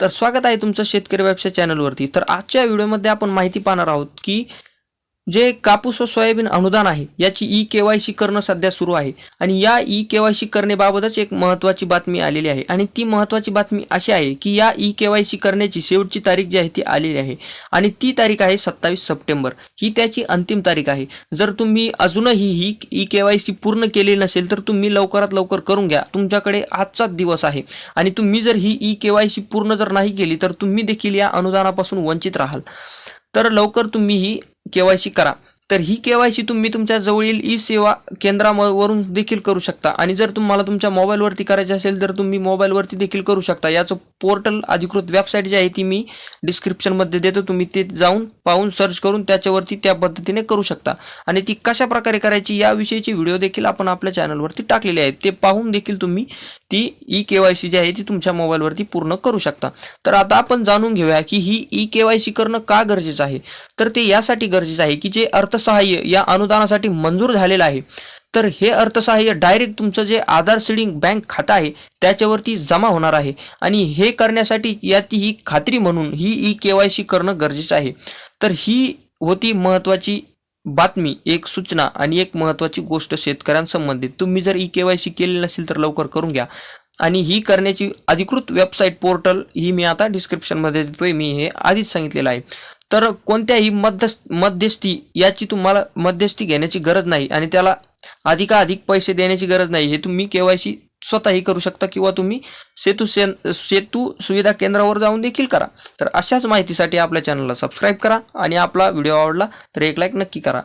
तर स्वागत आहे तुमचं शेतकरी व्यवसाय चॅनलवरती. तर आजच्या व्हिडिओमध्ये आपण माहिती पाहणार आहोत की जे कापूस व सोयाबीन अनुदान आहे याची ई के वाय सी करणं सध्या सुरू आहे. आणि या ई के वाय सी करण्याबाबतच एक महत्त्वाची बातमी आलेली आहे. आणि ती महत्त्वाची बातमी अशी आहे की या ई के वाय सी करण्याची शेवटची तारीख जी आहे ती आलेली आहे. आणि ती तारीख आहे सत्तावीस सप्टेंबर. ही त्याची अंतिम तारीख आहे. जर तुम्ही अजूनही ही ई के वाय सी पूर्ण केली नसेल तर तुम्ही लवकरात लवकर करून घ्या. तुमच्याकडे आजचाच दिवस आहे. आणि तुम्ही जर ही ई के वाय सी पूर्ण जर नाही केली तर तुम्ही देखील या अनुदानापासून वंचित राहाल. तर लवकर तुम्ही ही के वाय सी करा तर ही के वाय सी तुम्ही तुमच्या जवळील ई सेवा केंद्रावरून देखील करू शकता. आणि जर तुम्हाला तुमच्या मोबाईलवरती करायचे असेल तर तुम्ही मोबाईलवरती देखील करू शकता. याचं पोर्टल अधिकृत वेबसाईट जी आहे ती मी डिस्क्रिप्शनमध्ये देतो. तुम्ही ते जाऊन पाहून सर्च करून त्याच्यावरती त्या पद्धतीने करू शकता. आणि ती कशा प्रकारे करायची याविषयीची व्हिडिओ देखील आपण आपल्या चॅनलवरती टाकलेले आहेत. ते पाहून देखील तुम्ही ती ई के वाय सी जी आहे ती तुमच्या मोबाईलवरती पूर्ण करू शकता. तर आता आपण जाणून घेऊया की ही ई के वाय सी करणं का गरजेचं आहे? तर ते यासाठी गरजेचं आहे की जे अर्थ अर्थसहाय्य या अनुदानासाठी मंजूर झालेलं आहे. तर हे अर्थसहाय्य डायरेक्ट तुमचं जे आधार सीडिंग बँक खातं आहे त्याच्यावरती जमा होणार आहे. आणि हे करण्यासाठी याची ही खात्री म्हणून ही ई के वाय सी करणं गरजेचं आहे. तर ही होती महत्त्वाची बातमी एक सूचना आणि एक महत्त्वाची गोष्ट शेतकऱ्यांसंबंधित. तुम्ही जर ई के वाय सी केली नसेल तर लवकर करून घ्या. आणि ही करण्याची अधिकृत वेबसाईट पोर्टल ही मी आता डिस्क्रिप्शनमध्ये देतोय. मी हे आधीच सांगितलेलं आहे. तर कोणत्याही मध्यस्थ मध्यस्थी याची तुम्हाला मध्यस्थी घेण्याची गरज नाही आणि त्याला अधिकाधिक पैसे देण्याची गरज नाही. हे तुम्ही केवायसी स्वतःही करू शकता किंवा तुम्ही सेतू सेन सेतू सुविधा केंद्रावर जाऊन देखील करा. तर अशाच माहितीसाठी आपल्या चॅनलला सबस्क्राईब करा आणि आपला व्हिडिओ आवडला तर एक लाईक नक्की करा.